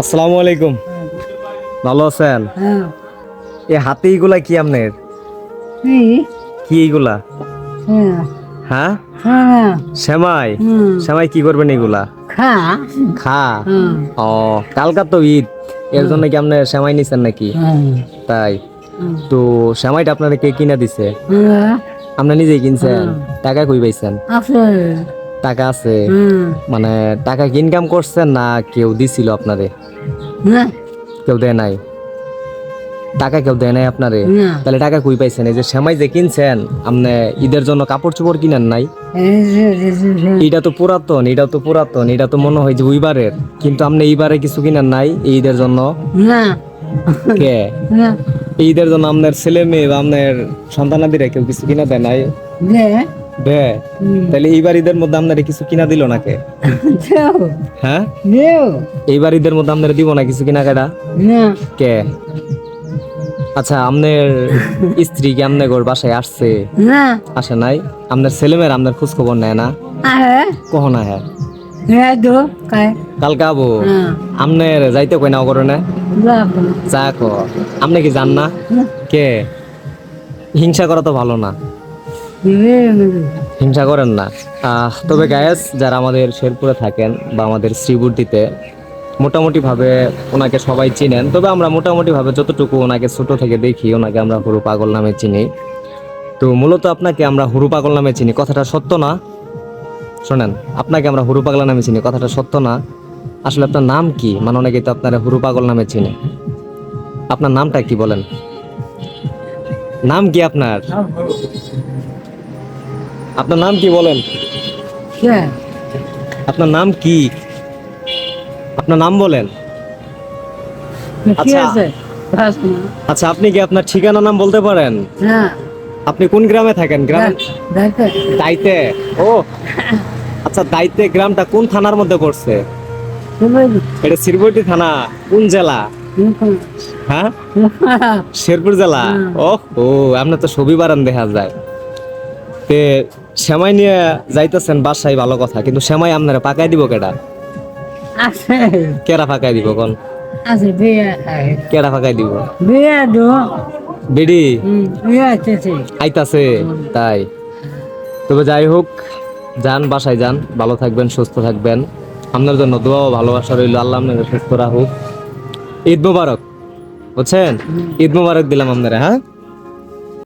আসসালামু আলাইকুম। ভালো আছেন? হ্যাঁ। এই হাতে এইগুলা কি আপনার? কি? এইগুলা? হ্যাঁ। হ্যাঁ? হ্যাঁ। সেমাই? কি করবেন এগুলা খা। ও কালকা তো ঈদ। এর জন্য কি আপনি সেমাই নিছেন নাকি? তাই। তো শ্যামাইটা আপনারা কে কিনা দিছে। হ্যাঁ। আপনি নিজেই কিনছেন? টাকা কই পাইছেন? টাকা আছে মানে টাকা কি ইনকাম করছেন না কেউ দিছিল আপনারে? না। কেউ দেয় নাই? টাকা কেউ দেয় নাই আপনারে? তাহলে টাকা কই পাইছেন? এই যে সেমাই যে কিনছেন আপনি ঈদের জন্য কাপড় চোপড় কিনেন নাই? এটা তো পুরাতন এটা তো পুরাতন এটা তো মনে হয় যে ওইবারের। কিন্তু আপনি এইবারে কিছু কিনেন নাই ঈদের জন্য? না। কে? ঈদের জন্য আপনার ছেলে মেয়ে বা আপনার সন্তানাদিরা কেউ কিছু কিনা দেয় নাই? তাহলে এইবার ঈদের মধ্যে আপনারা কিছু কিনা দিল না হ্যাঁ? এইবার ঈদের মধ্যে আপনারা দিব না কিছু কিনা কেডা কে? আচ্ছা আপনার স্ত্রী কি আপনার ঘর বাসায় আসছে? আসে নাই? আপনার ছেলেমেয়ের আপনার খোঁজ খবর নেয় না? কখন আহে? রে কালকে আবো? হ্যাঁ আপনার যাইতে কই না করে না। যা আপনি কি জান না। কে? হিংসা করা তো ভালো না। হিংসা করেন না। তবে গ্যাস যারা আমাদের শেরপুরে থাকেন বা আমাদের শ্রীবুদ্ধিতে মোটামুটি ভাবে ওনাকে সবাই চিনেন। তবে আমরা মোটামুটি ভাবে যতটুকু ওনাকে ছোট থেকে দেখি, ওনাকে আমরা হুরু পাগল নামে চিনি। তো মূলত আপনাকে আমরা হুরু পাগল নামে চিনি। কথাটা সত্য না? শোনেন, আপনাকে আমরা হুরু পাগলা নামে চিনি। কথাটা সত্য না? আসলে আপনার নাম কি? মানে অনেকে তো আপনারা হুরু পাগল নামে চিনে। আপনার নামটা কি বলেন? নাম কি আপনার? আপনার নাম কি বলেন? আপনার নাম কি? আপনার নাম বলেন। আচ্ছা। আচ্ছা আপনি কি আপনার ঠিকানা নাম বলতে পারেন? আপনি কোন গ্রামে থাকেন? গ্রাম দাইতে ও। আচ্ছা দাইতে গ্রামটা কোন থানার মধ্যে পড়ছে? এটা শিরবটি থানা কোন জেলা? হ্যাঁ? শেরপুর জেলা? ও ও আপনার তো ছবি বারান দেখা যায়। তে সেমাই নিয়ে যাইতেছেন বাসায় ভালো কথা কিন্তু সেমাই আপনারা পাকাই দিব কেডা? কেডা পাকাই দিব কোন? পাকাই দিব? বিডি? আইতাছে। তাই। তবে যাই হোক যান বাসায় যান ভালো থাকবেন সুস্থ থাকবেন। আপনার জন্য দোয়া ভালোবাসা রইল আল্লাহ আপনাকে সুস্থ রাখুক। ঈদ মুবারক। বুঝছেন? ঈদ মোবারক দিলাম আপনারা হ্যাঁ?